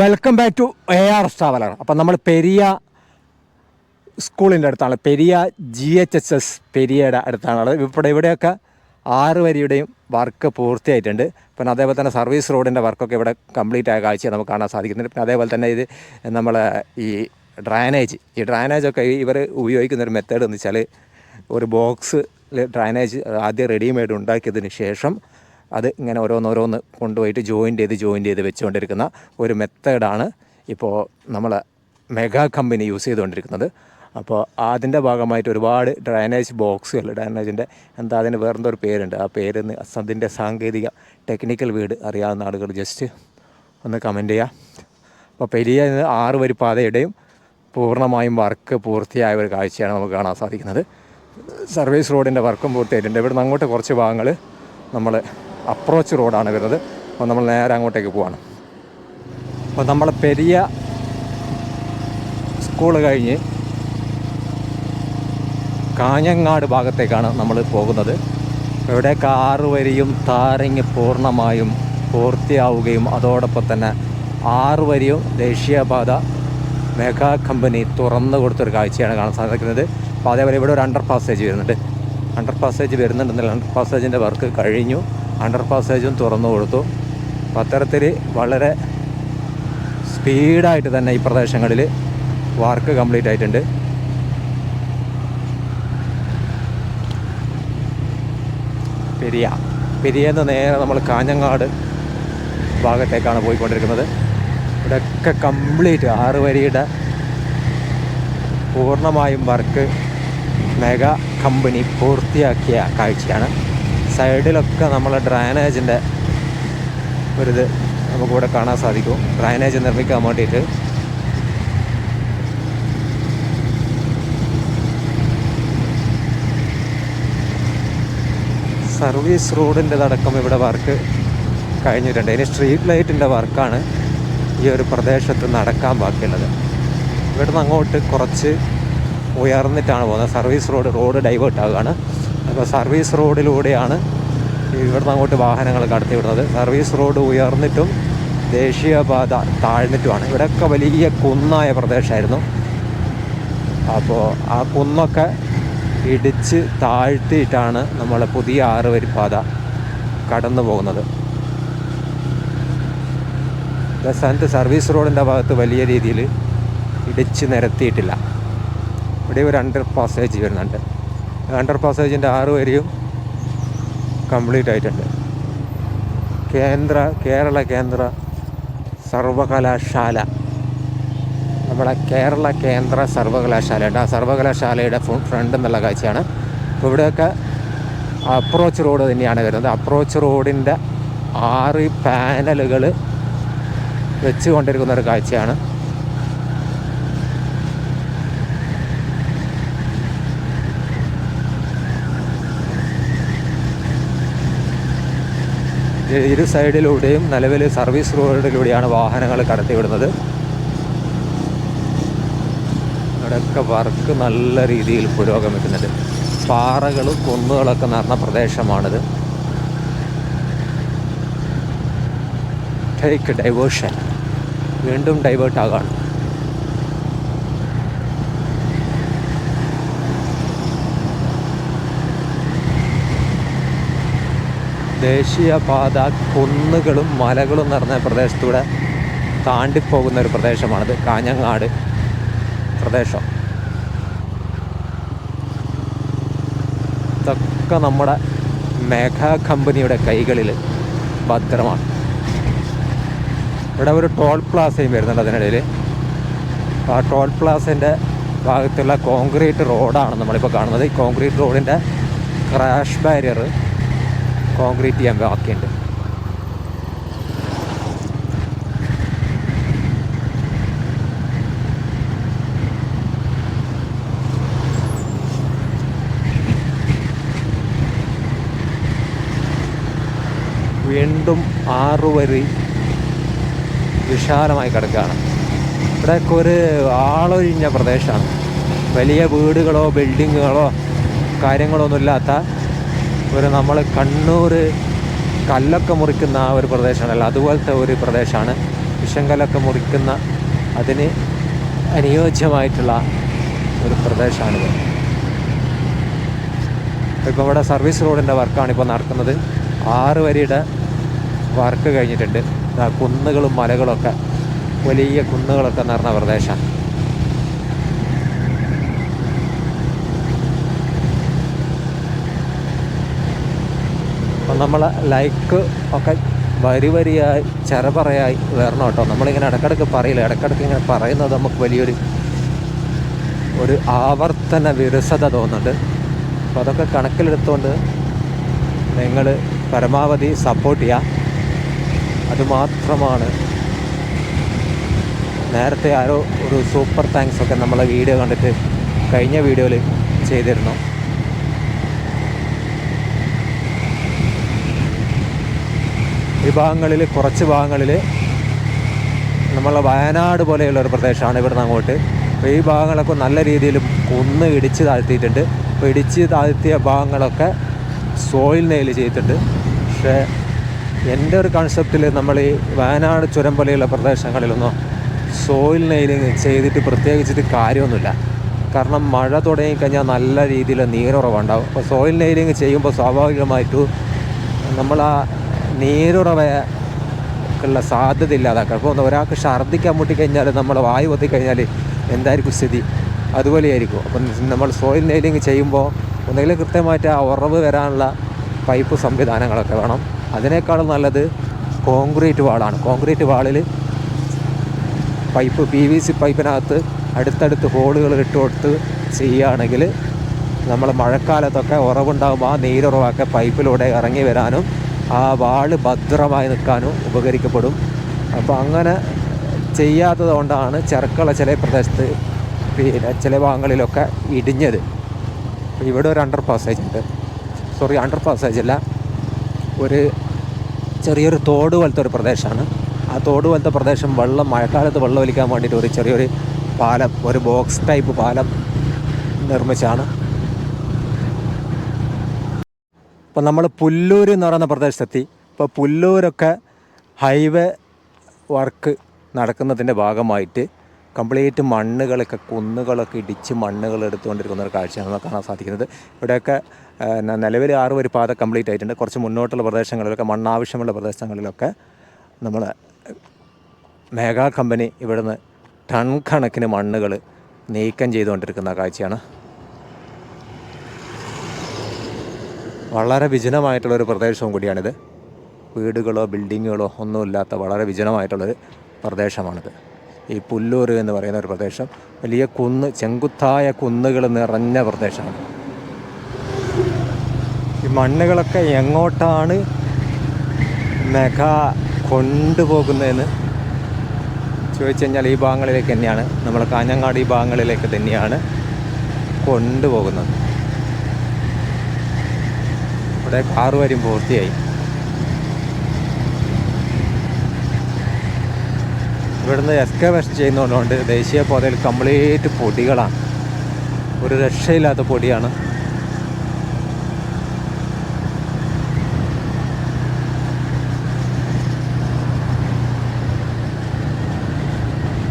Welcome back to A R traveller അപ്പം നമ്മൾ പെരിയ സ്കൂളിന്റെ അടുത്താണ്. Periya G H S S പെരിയയുടെ അടുത്താണ് ഇവിടെ ഇവിടെയൊക്കെ ആറ് വരിയുടെയും വർക്ക് പൂർത്തിയായിട്ടുണ്ട്. പിന്നെ അതേപോലെ തന്നെ സർവീസ് റോഡിന്റെ വർക്കൊക്കെ ഇവിടെ കംപ്ലീറ്റ് ആയ കാഴ്ച നമുക്ക് കാണാൻ സാധിക്കുന്നുണ്ട്. പിന്നെ അതേപോലെ തന്നെ ഇത് നമ്മൾ ഈ ഡ്രൈനേജ്. ഈ ഡ്രൈനേജൊക്കെ ഇവർ ഉപയോഗിക്കുന്ന ഒരു മെത്തേഡ് എന്ന് വെച്ചാൽ ഒരു ബോക്സ് ഡ്രൈനേജ് ആദ്യം റെഡിമെയ്ഡ് ഉണ്ടാക്കിയതിന് ശേഷം അത് ഇങ്ങനെ ഓരോന്നോരോന്ന് കൊണ്ടുപോയിട്ട് ജോയിന്റ് ചെയ്ത് ജോയിന്റ് ചെയ്ത് വെച്ചുകൊണ്ടിരിക്കുന്ന ഒരു മെത്തേഡാണ് ഇപ്പോൾ നമ്മൾ മെഗാ കമ്പനി യൂസ് ചെയ്തുകൊണ്ടിരിക്കുന്നത്. അപ്പോൾ അതിന്റെ ഭാഗമായിട്ട് ഒരുപാട് ഡ്രൈനേജ് ബോക്സുകൾ ഡ്രൈനേജിന്റെ എന്താ അതിന് വേറെന്തൊരു പേരുണ്ട്? ആ പേര് അതിന്റെ സാങ്കേതിക ടെക്നിക്കൽ വീട് അറിയാവുന്ന ആളുകൾ ജസ്റ്റ് ഒന്ന് കമന്റ് ചെയ്യുക അപ്പോൾ പെരിയ ആറ് വരി പാതയുടെയും പൂർണമായും വർക്ക് പൂർത്തിയായ ഒരു കാഴ്ചയാണ് നമുക്ക് കാണാൻ സാധിക്കുന്നത്. സർവീസ് റോഡിന്റെ വർക്കും പൂർത്തിയായിട്ടുണ്ട്. ഇവിടുന്ന് അങ്ങോട്ട് കുറച്ച് ഭാഗങ്ങൾ നമ്മൾ അപ്രോച്ച് റോഡാണ് വരുന്നത്. അപ്പോൾ നമ്മൾ നേരെ അങ്ങോട്ടേക്ക് പോവാണ്. അപ്പോൾ നമ്മൾ പെരിയ സ്കൂൾ കഴിഞ്ഞ് കാഞ്ഞങ്ങാട് ഭാഗത്തേക്കാണ് നമ്മൾ പോകുന്നത്. ഇവിടെ കാറ് വരിയും താരങ്ങ് പൂർണമായും പൂർത്തിയാവുകയും അതോടൊപ്പം തന്നെ ആറ് വരിയും ദേശീയപാത മെഗാ കമ്പനി തുറന്നു കൊടുത്തൊരു കാഴ്ചയാണ് കാണാൻ സാധിക്കുന്നത്. അപ്പോൾ അതേപോലെ ഇവിടെ ഒരു അണ്ടർ പാസേജ് വരുന്നുണ്ട്. അണ്ടർ പാസേജ് വരുന്നുണ്ടെന്നില്ല അണ്ടർ പാസേജിന്റെ വർക്ക് കഴിഞ്ഞു. അണ്ടർ പാസേജും തുറന്നു കൊടുത്തു. അപ്പോൾ അത്തരത്തിൽ വളരെ സ്പീഡായിട്ട് തന്നെ ഈ പ്രദേശങ്ങളിൽ വർക്ക് കംപ്ലീറ്റ് ആയിട്ടുണ്ട്. പെരിയ. പെരിയെന്ന് നേരെ നമ്മൾ കാഞ്ഞങ്ങാട് ഭാഗത്തേക്കാണ് പോയിക്കൊണ്ടിരിക്കുന്നത്. ഇവിടെയൊക്കെ കംപ്ലീറ്റ് ആറ് വരിയുടെ പൂർണമായും വർക്ക് മെഗാ കമ്പനി പൂർത്തിയാക്കിയ കാഴ്ചയാണ്. സൈഡിലൊക്കെ നമ്മളെ ഡ്രൈനേജിന്റെ ഒരിത് നമുക്കിവിടെ കാണാൻ സാധിക്കും. ഡ്രൈനേജ് നിർമ്മിക്കാൻ വേണ്ടിയിട്ട്. സർവീസ് റോഡിന്റെ അടക്കം ഇവിടെ വർക്ക് കഴിഞ്ഞിട്ടുണ്ട്. ഇനി സ്ട്രീറ്റ് ലൈറ്റിന്റെ വർക്കാണ് ഈ ഒരു പ്രദേശത്ത് നടക്കാൻ ബാക്കിയുള്ളത്. ഇവിടുന്ന് അങ്ങോട്ട് കുറച്ച് ഉയർന്നിട്ടാണ് പോകുന്നത്. സർവീസ് റോഡ് റോഡ് ഡൈവേർട്ട് ആവുകയാണ്. അപ്പോൾ സർവീസ് റോഡിലൂടെയാണ് ഇവിടുന്ന് അങ്ങോട്ട് വാഹനങ്ങൾ കടത്തി വിടുന്നത് സർവീസ് റോഡ് ഉയർന്നിട്ടും ദേശീയപാത താഴ്ന്നിട്ടുമാണ്. ഇവിടെയൊക്കെ വലിയ കുന്നായ പ്രദേശമായിരുന്നു. അപ്പോൾ ആ കുന്നൊക്കെ ഇടിച്ച് താഴ്ത്തിയിട്ടാണ് നമ്മൾ പുതിയ ആറ് വരി പാത കടന്നു പോകുന്നത്. സ്ഥാനത്ത് സർവീസ് റോഡിന്റെ ഭാഗത്ത് വലിയ രീതിയിൽ ഇടിച്ച് നിരത്തിയിട്ടില്ല. ഇവിടെ ഒരു അണ്ടർ പാസേജ് വരുന്നുണ്ട്. അണ്ടർ പാസേജിന്റെ ആറ് വരിയും കംപ്ലീറ്റ് ആയിട്ടുണ്ട്. കേന്ദ്ര കേരള കേന്ദ്ര സർവകലാശാല. നമ്മുടെ കേരള കേന്ദ്ര സർവകലാശാലയുണ്ട് ആ സർവകലാശാലയുടെ ഫ്രണ്ട് എന്നുള്ള കാഴ്ചയാണ്. അപ്പോൾ ഇവിടെയൊക്കെ അപ്രോച്ച് റോഡ് തന്നെയാണ് വരുന്നത്. അപ്രോച്ച് റോഡിന്റെ ആറ് പാനലുകൾ വെച്ചുകൊണ്ടിരിക്കുന്ന ഒരു കാഴ്ചയാണ്. ഇരു സൈഡിലൂടെയും നിലവിൽ സർവീസ് റോഡിലൂടെയാണ് വാഹനങ്ങൾ കടത്തിവിടുന്നത്. അവിടെയൊക്കെ വർക്ക് നല്ല രീതിയിൽ പുരോഗമിക്കുന്നുണ്ട്. പാറകളും കുന്നുകളൊക്കെ നിറഞ്ഞ പ്രദേശമാണിത്. ടേക്ക് ഡൈവേർഷൻ വീണ്ടും ഡൈവേർട്ട് ദേശീയപാത കുന്നുകളും മലകളും നിറഞ്ഞ പ്രദേശത്തൂടെ താണ്ടിപ്പോകുന്ന ഒരു പ്രദേശമാണിത്. കാഞ്ഞങ്ങാട് പ്രദേശം. ഇതൊക്കെ നമ്മുടെ മെഗാ കമ്പനിയുടെ കൈകളിൽ ഭദ്രമാണ്. ഇവിടെ ഒരു ടോൾ പ്ലാസയും വരുന്നുണ്ട് അതിനിടയിൽ. ആ ടോൾ പ്ലാസേന്റെ ഭാഗത്തുള്ള കോൺക്രീറ്റ് റോഡാണ് നമ്മളിപ്പോൾ കാണുന്നത്. ഈ കോൺക്രീറ്റ് റോഡിന്റെ ക്രാഷ് ബാരിയർ കോൺക്രീറ്റ് ചെയ്യാൻ ബാക്കിയുണ്ട്. വീണ്ടും ആറു വരി വിശാലമായി കിടക്കുകയാണ്. ഇവിടെയൊക്കെ ഒരു ആളൊഴിഞ്ഞ പ്രദേശമാണ്. വലിയ വീടുകളോ ബിൽഡിങ്ങുകളോ കാര്യങ്ങളോ ഒന്നുമില്ലാത്ത ഒരു നമ്മൾ കണ്ണൂർ കല്ലൊക്കെ മുറിക്കുന്ന ആ ഒരു പ്രദേശമാണല്ലോ അതുപോലത്തെ ഒരു പ്രദേശമാണ്. വിഷങ്കലൊക്കെ മുറിക്കുന്ന അതിന് അനുയോജ്യമായിട്ടുള്ള ഒരു പ്രദേശമാണിത് ഇപ്പോൾ ഇവിടെ സർവീസ് റോഡിന്റെ വർക്കാണ് ഇപ്പോൾ നടക്കുന്നത്. ആറ് വരിയുടെ വർക്ക് കഴിഞ്ഞിട്ടുണ്ട്. കുന്നുകളും മലകളൊക്കെ വലിയ കുന്നുകളൊക്കെ നിറഞ്ഞ പ്രദേശമാണ്. നമ്മൾ ലൈക്ക് ഒക്കെ വരി വരിയായി ചെറപറയായി വരണം കേട്ടോ. നമ്മളിങ്ങനെ ഇടക്കിടക്ക് പറയില്ല. ഇടക്കിടക്ക് ഇങ്ങനെ പറയുന്നത് നമുക്ക് വലിയൊരു ഒരു ആവർത്തന വിരസത തോന്നുന്നുണ്ട്. അപ്പോൾ അതൊക്കെ കണക്കിലെടുത്തുകൊണ്ട് നിങ്ങൾ പരമാവധി സപ്പോർട്ട് ചെയ്യുക അതുമാത്രമാണ് നേരത്തെ ആരോ ഒരു സൂപ്പർ താങ്ക്സ് ഒക്കെ നമ്മളെ വീഡിയോ കണ്ടിട്ട് കഴിഞ്ഞ വീഡിയോയിൽ ചെയ്തിരുന്നു. ഭാഗങ്ങളിൽ കുറച്ച് ഭാഗങ്ങളിൽ നമ്മളെ വയനാട് പോലെയുള്ള ഒരു പ്രദേശമാണ് ഇവിടുന്ന് അങ്ങോട്ട്. അപ്പോൾ ഈ ഭാഗങ്ങളൊക്കെ നല്ല രീതിയിൽ കുന്ന് ഇടിച്ച് താഴ്ത്തിയിട്ടുണ്ട്. അപ്പോൾ ഇടിച്ച് താഴ്ത്തിയ ഭാഗങ്ങളൊക്കെ സോയിൽ നെയിൽ ചെയ്തിട്ടുണ്ട്. പക്ഷേ എന്റെ ഒരു കൺസെപ്റ്റിൽ നമ്മൾ ഈ വയനാട് ചുരം പോലെയുള്ള പ്രദേശങ്ങളിലൊന്നും സോയിൽ നെയിലിങ് ചെയ്തിട്ട് പ്രത്യേകിച്ചിട്ട് കാര്യമൊന്നുമില്ല. കാരണം മഴ തുടങ്ങിക്കഴിഞ്ഞാൽ നല്ല രീതിയിൽ നീരുറവുണ്ടാവും. അപ്പോൾ സോയിൽ നെയിലിങ് ചെയ്യുമ്പോൾ സ്വാഭാവികമായിട്ടും നമ്മൾ ആ നീരുറവയ്ക്കുള്ള സാധ്യത ഇല്ലാതാക്കുക അപ്പോൾ ഒരാൾക്ക് ഛർദ്ദിക്കാൻ മുട്ടിക്കഴിഞ്ഞാൽ നമ്മൾ വായു പൊത്തിക്കഴിഞ്ഞാൽ എന്തായിരിക്കും സ്ഥിതി? അതുപോലെയായിരിക്കും. അപ്പം നമ്മൾ സോയിൽ നെയിലിങ് ചെയ്യുമ്പോൾ ഒന്നുകിൽ കൃത്യമായിട്ട് ആ ഉറവ് വരാനുള്ള പൈപ്പ് സംവിധാനങ്ങളൊക്കെ വേണം. അതിനേക്കാളും നല്ലത് കോൺക്രീറ്റ് വാളാണ്. കോൺക്രീറ്റ് വാളിൽ പൈപ്പ് പി വി സി പൈപ്പിനകത്ത് അടുത്തടുത്ത് ഹോളുകൾ ഇട്ട് കൊടുത്ത് ചെയ്യുകയാണെങ്കിൽ നമ്മൾ മഴക്കാലത്തൊക്കെ ഉറവുണ്ടാകുമ്പോൾ ആ നീരുറവൊക്കെ പൈപ്പിലൂടെ ഇറങ്ങി വരാനും ആ വാൾ ഭദ്രമായി നിൽക്കാനും ഉപകരിക്കപ്പെടും. അപ്പോൾ അങ്ങനെ ചെയ്യാത്തത് കൊണ്ടാണ് ചെറുക്കള ചില പ്രദേശത്ത് പിന്നെ ചില ഭാഗങ്ങളിലൊക്കെ ഇടിഞ്ഞത്. ഇവിടെ ഒരു അണ്ടർ പാസേജ് ഉണ്ട്. സോറി അണ്ടർ പാസേജ് അല്ല. ഒരു ചെറിയൊരു തോട് പോലത്തെ ഒരു പ്രദേശമാണ്. ആ തോട് പോലത്തെ പ്രദേശം വെള്ളം മഴക്കാലത്ത് വെള്ളം ഒലിക്കാൻ വേണ്ടിയിട്ട് ഒരു ചെറിയൊരു പാലം ഒരു ബോക്സ് ടൈപ്പ് പാലം നിർമ്മിച്ചാണ്. ഇപ്പോൾ നമ്മൾ പുല്ലൂർ എന്ന് പറയുന്ന പ്രദേശത്തെത്തി. ഇപ്പോൾ പുല്ലൂരൊക്കെ ഹൈവേ വർക്ക് നടക്കുന്നതിന്റെ ഭാഗമായിട്ട് കംപ്ലീറ്റ് മണ്ണുകളൊക്കെ കുന്നുകളൊക്കെ ഇടിച്ച് മണ്ണുകൾ എടുത്തുകൊണ്ടിരിക്കുന്ന ഒരു കാഴ്ചയാണ് നമുക്ക് കാണാൻ സാധിക്കുന്നത്. ഇവിടെയൊക്കെ നിലവിൽ ആറ് വരി പാത കംപ്ലീറ്റ് ആയിട്ടുണ്ട്. കുറച്ച് മുന്നോട്ടുള്ള പ്രദേശങ്ങളിലൊക്കെ മണ്ണാവശ്യമുള്ള പ്രദേശങ്ങളിലൊക്കെ നമ്മൾ മേഘാ കമ്പനി ഇവിടുന്ന് ടൺ കണക്കിന് മണ്ണുകൾ നീക്കം ചെയ്തുകൊണ്ടിരിക്കുന്ന കാഴ്ചയാണ്. വളരെ വിജനമായിട്ടുള്ളൊരു പ്രദേശവും കൂടിയാണിത്. വീടുകളോ ബിൽഡിങ്ങുകളോ ഒന്നുമില്ലാത്ത വളരെ വിജനമായിട്ടുള്ളൊരു പ്രദേശമാണിത്. ഈ പുല്ലൂർ എന്ന് പറയുന്ന ഒരു പ്രദേശം വലിയ കുന്ന് ചെങ്കുത്തായ കുന്നുകൾ നിറഞ്ഞ പ്രദേശമാണ്. ഈ മണ്ണുകളൊക്കെ എങ്ങോട്ടാണ് മെഗ കൊണ്ടുപോകുന്നതെന്ന് ചോദിച്ചു കഴിഞ്ഞാൽ ഈ ഭാഗങ്ങളിലേക്ക് തന്നെയാണ്. നമ്മൾ കാഞ്ഞങ്ങാട് ഈ ഭാഗങ്ങളിലേക്ക് തന്നെയാണ് കൊണ്ടുപോകുന്നത്. ഇവിടെ കാറ് വരും പൂർത്തിയായി. ഇവിടുന്ന് എക്സ്കവേഷൻ ചെയ്യുന്നതുകൊണ്ട് ദേശീയപാതയിൽ കംപ്ലീറ്റ് പൊടികളാണ്. ഒരു രക്ഷയില്ലാത്ത പൊടിയാണ്.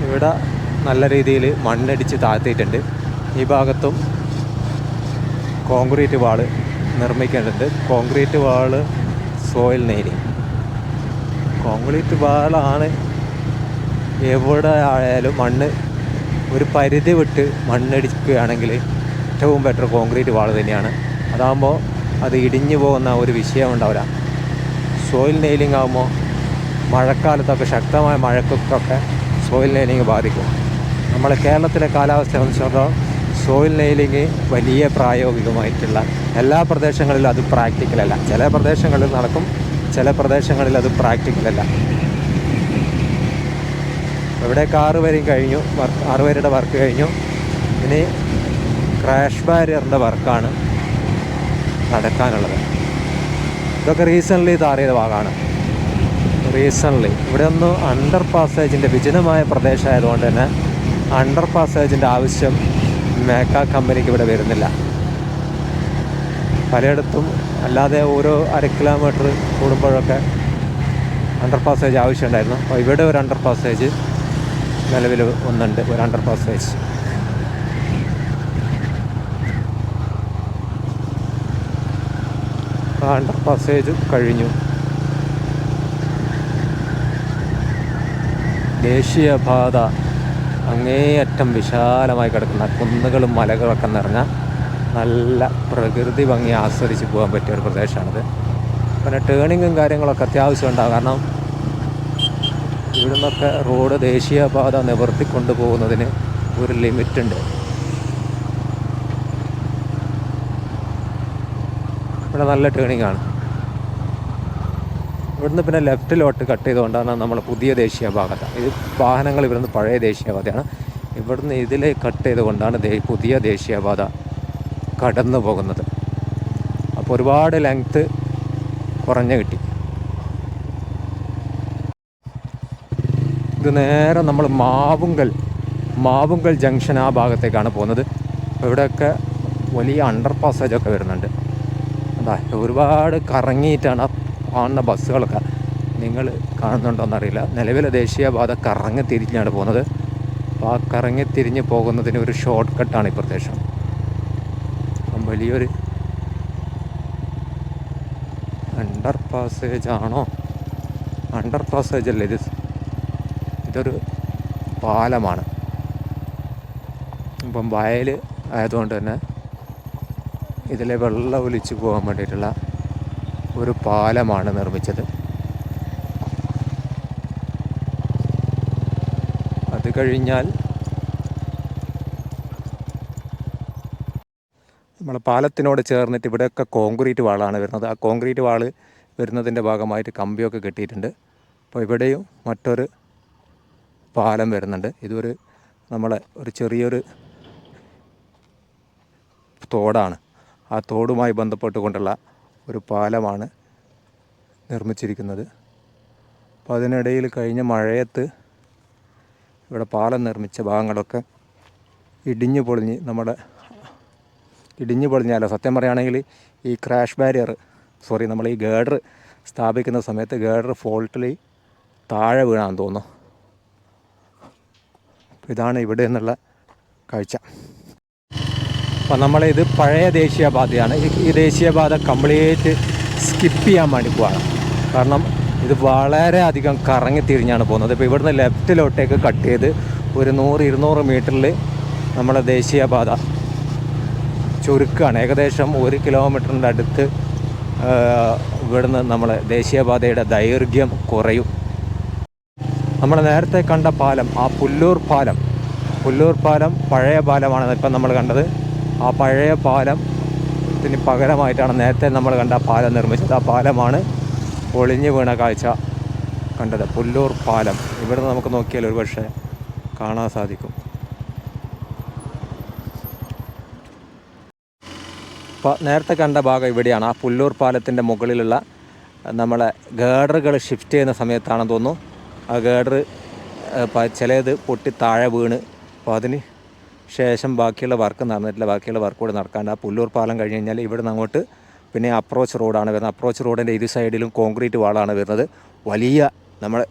ഇവിടെ നല്ല രീതിയിൽ മണ്ണടിച്ച് താഴ്ത്തിയിട്ടുണ്ട്. ഈ ഭാഗത്തും കോൺക്രീറ്റ് വാൾ. നിർമ്മിക്കേണ്ടതുണ്ട് concrete wall soil nailing concrete വാളാണ് എവിടെ ആയാലും മണ്ണ് ഒരു പരിധി വിട്ട് മണ്ണടിക്കുകയാണെങ്കിൽ ഏറ്റവും ബെറ്റർ കോൺക്രീറ്റ് വാൾ തന്നെയാണ്. അതാകുമ്പോൾ അത് ഇടിഞ്ഞു പോകുന്ന ഒരു വിഷയം ഉണ്ടാവില്ല. സോയിൽ നെയിലിംഗ് ആകുമ്പോൾ മഴക്കാലത്തൊക്കെ ശക്തമായ മഴക്കൊക്കെ സോയിൽ നെയിലിംഗ് ബാധിക്കും. നമ്മളെ കേരളത്തിലെ കാലാവസ്ഥ സംബന്ധിച്ചിടത്തോളം സോയിൽ നെയിലിംഗ് വലിയ പ്രായോഗികമായിട്ടുള്ള എല്ലാ പ്രദേശങ്ങളിലും അത് പ്രാക്ടിക്കലല്ല ചില പ്രദേശങ്ങളിൽ നടക്കും ചില പ്രദേശങ്ങളിൽ അത് പ്രാക്ടിക്കലല്ല ഇവിടെ ആറ് വരെയും കഴിഞ്ഞു വർക്ക് ആറ് പേരുടെ വർക്ക് കഴിഞ്ഞു. ഇനി ക്രാഷ് ബാരിയറിന്റെ വർക്കാണ് നടക്കാനുള്ളത്. ഇതൊക്കെ റീസൺലി താറിയ ഭാഗമാണ്. റീസൺലി ഇവിടെ ഒന്ന് അണ്ടർ പാസേജിന്റെ വിജനമായ പ്രദേശമായതുകൊണ്ട് തന്നെ അണ്ടർ പാസേജിന്റെ ആവശ്യം മേക്ക കമ്പനിക്ക് ഇവിടെ വരുന്നില്ല. പലയിടത്തും അല്ലാതെ ഓരോ അര കിലോമീറ്റർ കൂടുമ്പോഴൊക്കെ അണ്ടർ പാസേജ് ആവശ്യമുണ്ടായിരുന്നു. അപ്പോൾ ഇവിടെ ഒരു അണ്ടർ പാസേജ് നിലവിൽ ഒന്നുണ്ട് ഒരു അണ്ടർ പാസേജ് ആ അണ്ടർ പാസേജ് കഴിഞ്ഞു. ദേശീയപാത അങ്ങേയറ്റം വിശാലമായി കിടക്കുന്ന കുന്നുകളും മലകളൊക്കെ നിറഞ്ഞ നല്ല പ്രകൃതി ഭംഗി ആസ്വദിച്ച് പോകാൻ പറ്റിയ ഒരു പ്രദേശമാണിത്. പിന്നെ ടേണിങ്ങും കാര്യങ്ങളൊക്കെ അത്യാവശ്യം ഉണ്ടാകും കാരണം ഇവിടുന്നൊക്കെ റോഡ് ദേശീയപാത നിവർത്തിക്കൊണ്ട് പോകുന്നതിന് ഒരു ലിമിറ്റ് ഉണ്ട്. ഇവിടെ നല്ല ടേണിംഗ് ആണ്. ഇവിടുന്ന് പിന്നെ ലെഫ്റ്റിലോട്ട് കട്ട് ചെയ്തുകൊണ്ടാണ് നമ്മൾ പുതിയ ദേശീയ ഭാഗത്ത് ഇത് വാഹനങ്ങൾ ഇവിടുന്ന് പഴയ ദേശീയപാതയാണ്. ഇവിടുന്ന് ഇതിലേക്ക് കട്ട് ചെയ്തുകൊണ്ടാണ് പുതിയ ദേശീയപാത കടന്നു പോകുന്നത്. അപ്പോൾ ഒരുപാട് ലെങ്ത്ത് കുറഞ്ഞു കിട്ടി. ഇത് നേരെ നമ്മൾ മാവുങ്കൽ മാവുങ്കൽ ജംഗ്ഷൻ ആ ഭാഗത്തേക്കാണ് പോകുന്നത്. ഇവിടെയൊക്കെ വലിയ അണ്ടർ പാസേജൊക്കെ വരുന്നുണ്ട്. എന്താ ഒരുപാട് കറങ്ങിയിട്ടാണ് കാണുന്ന ബസ്സുകളൊക്കെ. നിങ്ങൾ കാണുന്നുണ്ടോയെന്നറിയില്ല നിലവിലെ ദേശീയപാത കറങ്ങി തിരിഞ്ഞാണ് പോകുന്നത്. അപ്പോൾ ആ കറങ്ങി തിരിഞ്ഞ് പോകുന്നതിന് ഒരു ഷോർട്ട് കട്ടാണ് ഈ പ്രദേശം. വലിയൊരു അണ്ടർ പാസേജ് ആണോ? അണ്ടർ പാസേജ് അല്ല ഇത്? ഇതൊരു പാലമാണ്. ഇപ്പം വയൽ ആയതുകൊണ്ട് തന്നെ ഇതിലെ വെള്ളം ഒലിച്ചു പോകാൻ വേണ്ടിയിട്ടുള്ള ഒരു പാലമാണ് നിർമ്മിച്ചത്. അത് കഴിഞ്ഞാൽ നമ്മളെ പാലത്തിനോട് ചേർന്നിട്ട് ഇവിടെയൊക്കെ കോൺക്രീറ്റ് വാളാണ് വരുന്നത്. ആ കോൺക്രീറ്റ് വാൾ വരുന്നതിന്റെ ഭാഗമായിട്ട് കമ്പിയൊക്കെ കെട്ടിയിട്ടുണ്ട്. അപ്പോൾ ഇവിടെയും മറ്റൊരു പാലം വരുന്നുണ്ട്. ഇതൊരു നമ്മളെ ഒരു ചെറിയൊരു തോടാണ്. ആ തോടുമായി ബന്ധപ്പെട്ടുകൊണ്ടുള്ള ഒരു പാലമാണ് നിർമ്മിച്ചിരിക്കുന്നത്. അപ്പോൾ അതിനിടയിൽ കഴിഞ്ഞ മഴയത്ത് ഇവിടെ പാലം നിർമ്മിച്ച ഭാഗങ്ങളൊക്കെ ഇടിഞ്ഞു പൊളിഞ്ഞ് നമ്മുടെ ഇടിഞ്ഞു പൊളിഞ്ഞാലോ? സത്യം പറയുകയാണെങ്കിൽ ഈ ക്രാഷ് ബാരിയർ സോറി നമ്മൾ ഈ ഗേഡർ സ്ഥാപിക്കുന്ന സമയത്ത് ഗേഡർ ഫോൾട്ടിൽ താഴെ വീണാൻ തോന്നുന്നു. ഇതാണ് ഇവിടെ നിന്നുള്ള കാഴ്ച. അപ്പം നമ്മളിത് പഴയ ദേശീയപാതയാണ്. ഈ ദേശീയപാത കംപ്ലീറ്റ് സ്കിപ്പ് ചെയ്യാൻ വേണ്ടി പോവാണ്. കാരണം ഇത് വളരെ അധികം കറങ്ങി തിരിഞ്ഞാണ് പോകുന്നത്. ഇപ്പോൾ ഇവിടുന്ന് ലെഫ്റ്റിലോട്ടേക്ക് കട്ട് ചെയ്ത് ഒരു നൂറ് ഇരുന്നൂറ് മീറ്ററിൽ നമ്മളെ ദേശീയപാത ചുരുക്കമാണ് ഏകദേശം ഒരു കിലോമീറ്ററിന്റെ അടുത്ത് ഇവിടുന്ന് നമ്മൾ ദേശീയപാതയുടെ ദൈർഘ്യം കുറയും. നമ്മൾ നേരത്തെ കണ്ട പാലം ആ പുല്ലൂർ പാലം പുല്ലൂർ പാലം പഴയ പാലമാണ് ഇപ്പം നമ്മൾ കണ്ടത്. ആ പഴയ പാലത്തിന് പകരമായിട്ടാണ് നേരത്തെ നമ്മൾ കണ്ട പാലം നിർമ്മിച്ചത്. ആ പാലമാണ് ഒളിഞ്ഞു വീണ കാഴ്ച കണ്ടത്. പുല്ലൂർ പാലം. ഇവിടുന്ന് നമുക്ക് നോക്കിയാൽ ഒരു കാണാൻ സാധിക്കും. അപ്പോൾ നേരത്തെ കണ്ട ഭാഗം ഇവിടെയാണ്. ആ പുല്ലൂർ പാലത്തിന്റെ മുകളിലുള്ള നമ്മളെ ഗേഡറുകൾ ഷിഫ്റ്റ് ചെയ്യുന്ന സമയത്താണെന്ന് തോന്നുന്നു. ആ ഗേഡർ ചിലത് പൊട്ടി താഴെ വീണ്. അപ്പോൾ അതിന് ശേഷം ബാക്കിയുള്ള വർക്ക് നടന്നിട്ടില്ല. ബാക്കിയുള്ള വർക്ക് കൂടെ നടക്കാണ്ട് ആ പുല്ലൂർ പാലം കഴിഞ്ഞ് കഴിഞ്ഞാൽ ഇവിടെ നിന്ന് അങ്ങോട്ട് പിന്നെ അപ്രോച്ച് റോഡാണ് വരുന്നത്. അപ്രോച്ച് റോഡിന്റെ ഇരു സൈഡിലും കോൺക്രീറ്റ് വാളാണ് വരുന്നത്. വലിയ നമ്മൾ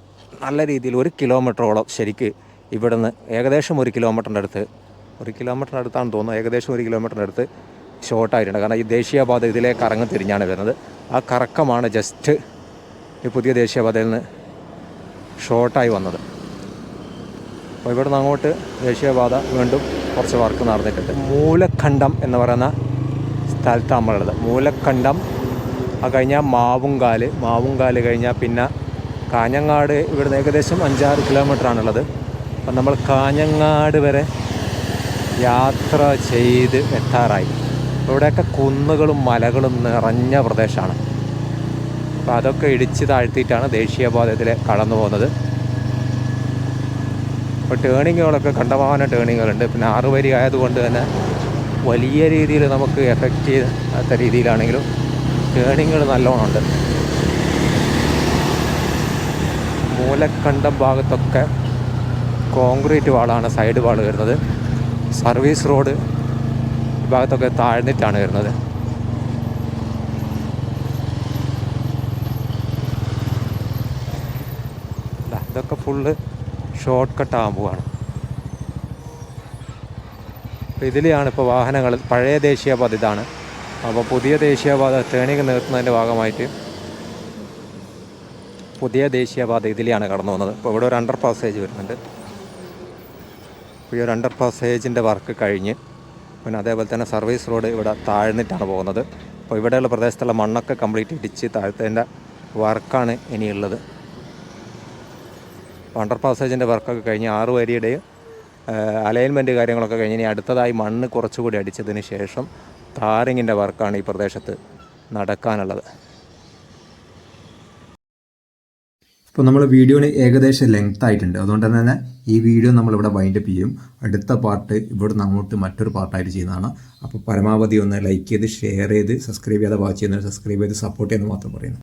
നല്ല രീതിയിൽ ഒരു കിലോമീറ്ററോളം ശരിക്ക് ഇവിടുന്ന് ഏകദേശം ഒരു കിലോമീറ്ററിന്റെ അടുത്ത്. ഒരു കിലോമീറ്ററിന്റെ അടുത്താണെന്ന് തോന്നുന്നു. ഏകദേശം ഒരു കിലോമീറ്ററിന്റെ അടുത്ത്. ഷോർട്ടായിട്ടുണ്ട് കാരണം ഈ ദേശീയപാത ഇതിലേക്ക് കറങ്ങി തിരിഞ്ഞാണ് വരുന്നത്. ആ കറക്കമാണ് ജസ്റ്റ് ഈ പുതിയ ദേശീയപാതയിൽ നിന്ന് ഷോർട്ടായി വന്നത്. അപ്പോൾ ഇവിടെ നിന്ന് അങ്ങോട്ട് ദേശീയപാത വീണ്ടും കുറച്ച് വർക്ക് നടന്നിട്ടുണ്ട്. മൂലഖണ്ഡം എന്ന് പറയുന്ന സ്ഥലത്താണ് നമ്മളുള്ളത്. മൂലഖണ്ഡം ആ കഴിഞ്ഞാൽ മാവുങ്കാൽ. മാവുങ്കാൽ കഴിഞ്ഞാൽ പിന്നെ കാഞ്ഞങ്ങാട് ഇവിടുന്ന് ഏകദേശം അഞ്ചാറ് കിലോമീറ്ററാണുള്ളത് അപ്പം നമ്മൾ കാഞ്ഞങ്ങാട് വരെ യാത്ര ചെയ്ത് എത്താറായി. ഇവിടെയൊക്കെ കുന്നുകളും മലകളും നിറഞ്ഞ പ്രദേശമാണ്. അപ്പോൾ അതൊക്കെ ഇടിച്ച് താഴ്ത്തിയിട്ടാണ് ദേശീയപാതയത്തിൽ കടന്നു പോകുന്നത്. അപ്പോൾ ടേണിങ്ങുകളൊക്കെ കണ്ടമാന ടേണിങ്ങുകളുണ്ട് പിന്നെ ആറ് വരി ആയതുകൊണ്ട് തന്നെ വലിയ രീതിയിൽ നമുക്ക് എഫക്റ്റ് ചെയ്യാത്ത രീതിയിലാണെങ്കിലും ടേണിങ്ങുകൾ നല്ലോണം ഉണ്ട്. മൂലക്കണ്ടം ഭാഗത്തൊക്കെ കോൺക്രീറ്റ് വാളാണ് സൈഡ് വാൾ വരുന്നത്. സർവീസ് റോഡ് ഭാഗത്തൊക്കെ താഴ്ന്നിട്ടാണ് വരുന്നത്. ഇതൊക്കെ ഫുള്ള് ഷോർട്ട് കട്ട് ആകാൻ പോവാണ് ഇതിലെയാണ് ഇപ്പോൾ വാഹനങ്ങൾ പഴയ ദേശീയപാത ഇതാണ്. അപ്പോൾ പുതിയ ദേശീയപാത ടേണിങ് നിർത്തുന്നതിന്റെ ഭാഗമായിട്ട് പുതിയ ദേശീയപാത ഇതിലെയാണ് കടന്നു പോകുന്നത്. ഇപ്പോൾ ഇവിടെ ഒരു അണ്ടർ പാസേജ് വരുന്നുണ്ട്. ഈ ഒരു അണ്ടർ പാസേജിന്റെ വർക്ക് കഴിഞ്ഞ് പിന്നെ അതേപോലെ തന്നെ സർവീസ് റോഡ് ഇവിടെ താഴ്ന്നിട്ടാണ് പോകുന്നത്. അപ്പോൾ ഇവിടെയുള്ള പ്രദേശത്തുള്ള മണ്ണൊക്കെ കംപ്ലീറ്റ് ഇടിച്ച് താഴ്ത്തേന്റെ വർക്കാണ് ഇനിയുള്ളത്. അണ്ടർ പാസേജിന്റെ വർക്കൊക്കെ കഴിഞ്ഞ് ആറ് വരിയുടെ അലൈൻമെന്റ് കാര്യങ്ങളൊക്കെ കഴിഞ്ഞ് ഇനി അടുത്തതായി മണ്ണ് കുറച്ചുകൂടി അടിച്ചതിന് ശേഷം താറിങ്ങിന്റെ വർക്കാണ് ഈ പ്രദേശത്ത് നടക്കാനുള്ളത്. ഇപ്പോൾ നമ്മൾ വീഡിയോന് ഏകദേശം ലെങ്ത് ആയിട്ടുണ്ട്. അതുകൊണ്ട് തന്നെ ഈ വീഡിയോ നമ്മളിവിടെ വൈൻഡപ്പ് ചെയ്യും. അടുത്ത പാർട്ട് ഇവിടെ നിന്ന് അങ്ങോട്ട് മറ്റൊരു പാർട്ടായിട്ട് ചെയ്യുന്നതാണ്. അപ്പോൾ പരമാവധി ഒന്ന് ലൈക്ക് ചെയ്ത് ഷെയർ ചെയ്ത് സബ്സ്ക്രൈബ് ചെയ്യാതെ വാച്ച് ചെയ്യുന്നവർ സബ്സ്ക്രൈബ് ചെയ്ത് സപ്പോർട്ട് ചെയ്യുന്നത് മാത്രം പറയുന്നു.